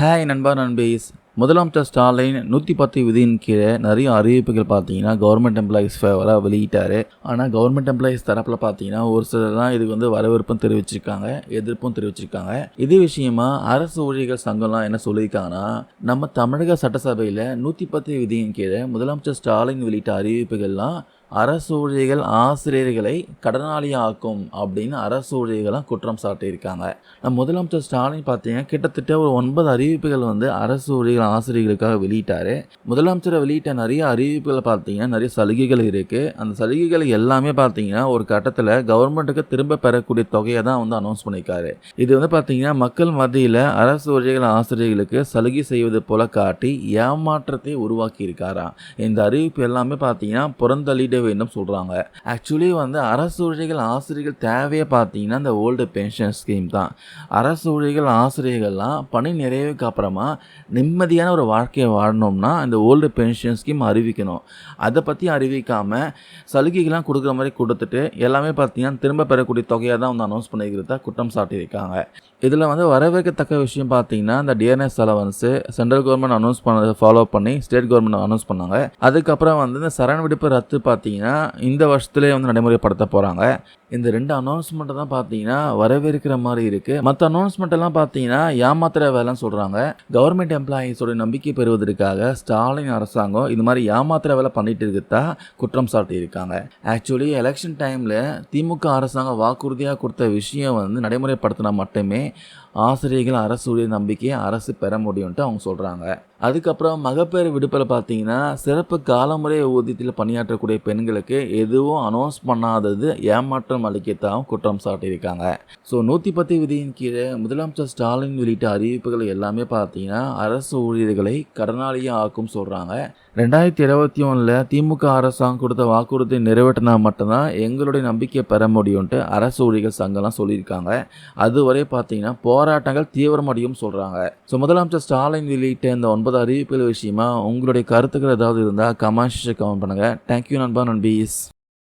Hi நண்பா நண்பீஸ். முதலமைச்சர் ஸ்டாலின் நூற்றி பத்து விதியின் கீழே நிறைய அறிவிப்புகள் பார்த்தீங்கன்னா கவர்மெண்ட் எம்ப்ளாயிஸ் ஃபேவராக வெளியிட்டார். ஆனால் கவர்மெண்ட் எம்ப்ளாயிஸ் தரப்பில் பார்த்தீங்கன்னா ஒரு சிலர்லாம் இதுக்கு வந்து வரவேற்பும் தெரிவிச்சிருக்காங்க எதிர்ப்பும் தெரிவிச்சிருக்காங்க. இதே விஷயமா அரசு ஊழியர்கள் சங்கம்லாம் என்ன சொல்லியிருக்காங்கன்னா நம்ம தமிழக சட்டசபையில் நூற்றி பத்து விதியின் கீழே முதலமைச்சர் ஸ்டாலின் வெளியிட்ட அறிவிப்புகள்லாம் அரசு ஆசிரியர்களை கடனாளியாக்கும் அப்படின்னு அரசு குற்றம் சாட்டியிருக்காங்க. நம்ம முதலமைச்சர் ஸ்டாலின் பார்த்தீங்கன்னா கிட்டத்தட்ட ஒரு ஒன்பது அறிவிப்புகள் வந்து அரசு ஊழியர்கள் ஆசிரியர்களுக்காக வெளியிட்டார். முதலமைச்சரை வெளியிட்ட நிறைய அறிவிப்புகள் பார்த்தீங்கன்னா நிறைய சலுகைகள் இருக்குது அந்த சலுகைகள் எல்லாமே பார்த்தீங்கன்னா ஒரு கட்டத்தில் கவர்மெண்ட்டுக்கு திரும்ப பெறக்கூடிய தொகையை தான் வந்து அனௌன்ஸ் பண்ணியிருக்காரு. இது வந்து பார்த்தீங்கன்னா மக்கள் மத்தியில் அரசு ஊழியர்கள் ஆசிரியர்களுக்கு சலுகை செய்வது போல காட்டி ஏமாற்றத்தை உருவாக்கி இருக்காராம் இந்த அறிவிப்பு எல்லாமே பார்த்தீங்கன்னா புறந்தள்ளிட வேண்டும் சொல்கிறாங்க ஆக்சுவலி வந்து அரசு ஊழியர்கள் ஆசிரியர்கள் தேவையே பார்த்தீங்கன்னா இந்த ஓல்டு பென்ஷன் ஸ்கீம் தான். அரசு ஊழியர்கள் ஆசிரியர்கள்லாம் பணி நிறைவுக்கு அப்புறமா நிம்மதியான ஒரு வாழ்க்கையை வாழணும்னா இந்த ஓல்டு பென்ஷன் ஸ்கீம் அறிவிக்கணும். அதை பற்றி அறிவிக்காமல் சலுகைகள்லாம் கொடுக்குற மாதிரி கொடுத்துட்டு எல்லாமே பார்த்தீங்கன்னா திரும்ப பெறக்கூடிய தொகையாக தான் வந்து அனௌன்ஸ் பண்ணிக்கிறதா குற்றம் சாட்டியிருக்காங்க. இதில் வந்து வரவேற்கத்தக்க விஷயம் பார்த்தீங்கன்னா இந்த DNS allowance central government announce பண்ணதை ஃபாலோ பண்ணி ஸ்டேட் கவர்மெண்ட் அனௌன்ஸ் பண்ணாங்க. அதுக்கப்புறம் வந்து இந்த சரண் விடுப்பு ரத்து பார்த்தீங்கன்னா இந்த வருஷத்துலேயே வந்து நடைமுறைப்படுத்த போகிறாங்க இந்த ரெண்டு அனௌன்ஸ்மெண்ட்டை தான் பார்த்தீங்கன்னா வரவேற்கிற மாதிரி இருக்குது மற்ற அனௌன்ஸ்மெண்ட் எல்லாம் பார்த்தீங்கன்னா ஏமாத்துற வேலைன்னு சொல்கிறாங்க கவர்மெண்ட் எம்ப்ளாயீஸோட நம்பிக்கை பெறுவதற்காக ஸ்டாலின் அரசாங்கம் இது மாதிரி ஏமாத்துற வேலை பண்ணிட்டு இருக்கதா குற்றம் சாட்டியிருக்காங்க. ஆக்சுவலி எலெக்ஷன் டைமில் திமுக அரசாங்கம் வாக்குறுதியாக கொடுத்த விஷயம் வந்து நடைமுறைப்படுத்தினா மட்டுமே ஆசிரியர்கள் அரசு நம்பிக்கையை அரசு பெற முடியும்ட்டு அவங்க சொல்கிறாங்க அதுக்கப்புறம் மகப்பேறு விடுப்பில் பார்த்தீங்கன்னா சிறப்பு காலமுறை ஊதியத்தில் பணியாற்றக்கூடிய பெண் பெண்களுக்கு எதுவும் அனௌன்ஸ் பண்ணாதது ஏமாற்றம் அளிக்கத்தான் குற்றம் சாட்டியிருக்காங்க. ஸோ நூற்றி பத்து விதியின் கீழே முதலமைச்சர் ஸ்டாலின் வெளியிட்ட அறிவிப்புகள் எல்லாமே பார்த்தீங்கன்னா அரசு ஊழியர்களை கடனாளியாக ஆக்கும் சொல்கிறாங்க ரெண்டாயிரத்தி இருபத்தி ஒன்றில் திமுக அரசாங்கம் கொடுத்த வாக்குறுதி நிறைவேற்றினா மட்டும்தான் எங்களுடைய நம்பிக்கையை பெற முடியும்ட்டு அரசு ஊழியர்கள் சங்கம்லாம் சொல்லியிருக்காங்க. அதுவரை பார்த்தீங்கன்னா போராட்டங்கள் தீவிரமடையும் சொல்கிறாங்க ஸோ முதலமைச்சர் ஸ்டாலின் வெளியிட்ட இந்த ஒன்பது அறிவிப்புகள் விஷயமா உங்களுடைய கருத்துக்கள் ஏதாவது இருந்தால் கமெண்ட்ஸ் கமெண்ட் பண்ணுங்கள் தேங்க்யூ நண்பா நண்பீஸ்.